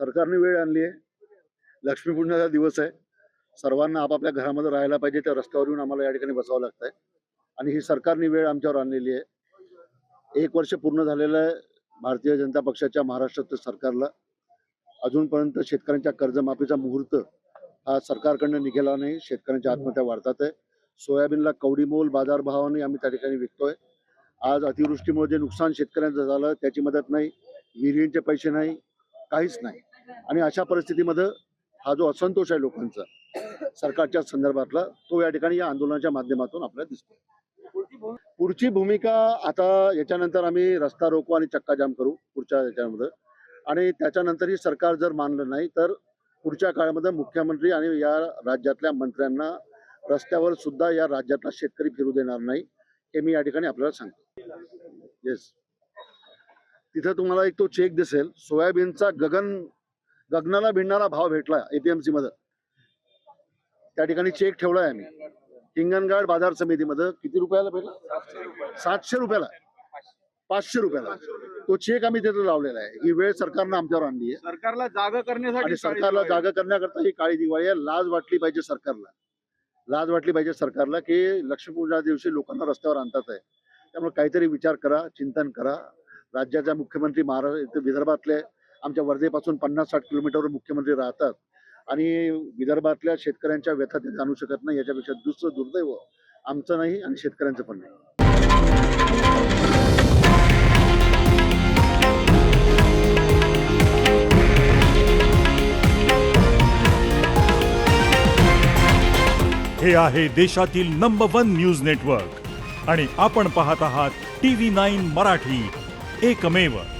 सरकारने वेळ आणली आहे. लक्ष्मीपूजनाचा दिवस आहे. सर्वांना आपापल्या घरामध्ये राहायला पाहिजे त्या रस्त्यावर येऊन आम्हाला या ठिकाणी बसावं लागतंय. आहे आणि ही सरकारने वेळ आमच्यावर आणलेली आहे. एक वर्ष पूर्ण झालेलं आहे भारतीय जनता पक्षाच्या महाराष्ट्रातील सरकारला. अजूनपर्यंत शेतकऱ्यांच्या कर्जमाफीचा मुहूर्त हा सरकारकडनं निघाला नाही. शेतकऱ्यांच्या आत्महत्या वाढतात आहे. सोयाबीनला कवडीमोल बाजारभावाने आम्ही त्या ठिकाणी विकतोय. आज अतिवृष्टीमुळे जे नुकसान शेतकऱ्यांचं झालं त्याची मदत नाही. विहिरींचे पैसे नाही. काहीच नाही. आणि अशा परिस्थितीमध्ये हा जो असंतोष आहे लोकांचा सरकारच्या संदर्भातला तो या ठिकाणी या आंदोलनाच्या माध्यमातून आपल्याला दिसतो. पुढची भूमिका आता याच्यानंतर आम्ही रस्ता रोको आणि चक्का जाम करू पुढच्या याच्यामध्ये. आणि त्याच्यानंतरही सरकार जर मानलं नाही तर पुढच्या काळामध्ये मुख्यमंत्री आणि या राज्यातल्या मंत्र्यांना रस्त्यावर सुद्धा या राज्यातला शेतकरी फिरू देणार नाही हे मी या ठिकाणी आपल्याला सांगतो. येस तिथं तुम्हाला एक तो चेक दिसेल. सोयाबीनचा गगन गगनाला भिडणारा भाव भेटला एपीएमसी मध्ये त्या ठिकाणी चेक ठेवलाय आम्ही. हिंगणघाट बाजार समितीमध्ये किती रुपयाला भेटला? सातशे रुपयाला. पाचशे रुपयाला. तो चेक आम्ही तिथे लावलेला आहे. ही वेळ सरकारनं आमच्यावर आणली आहे. सरकारला जागा करण्यासाठी सरकारला जागा करण्याकरता ही काळी दिवाळी आहे. लाज वाटली पाहिजे सरकारला. लाज वाटली पाहिजे सरकारला की लक्ष्मीपूजा दिवशी लोकांना रस्त्यावर आणतात आहे. त्यामुळे काहीतरी विचार करा चिंतन करा. राज्याच्या मुख्यमंत्री महाराष्ट्र विदर्भातले आमच्या वर्धेपासून पन्नास साठ किलोमीटरवर मुख्यमंत्री राहतात. आणि विदर्भातल्या शेतकऱ्यांच्या व्यथा ते जाणू शकत नाही याच्यापेक्षा दुसरं दुर्दैव आमचं नाही आणि शेतकऱ्यांचं पण नाही. हे आहे देशातील नंबर वन न्यूज नेटवर्क आणि आपण पाहत आहात टी व्ही नाईन मराठी. एकमेव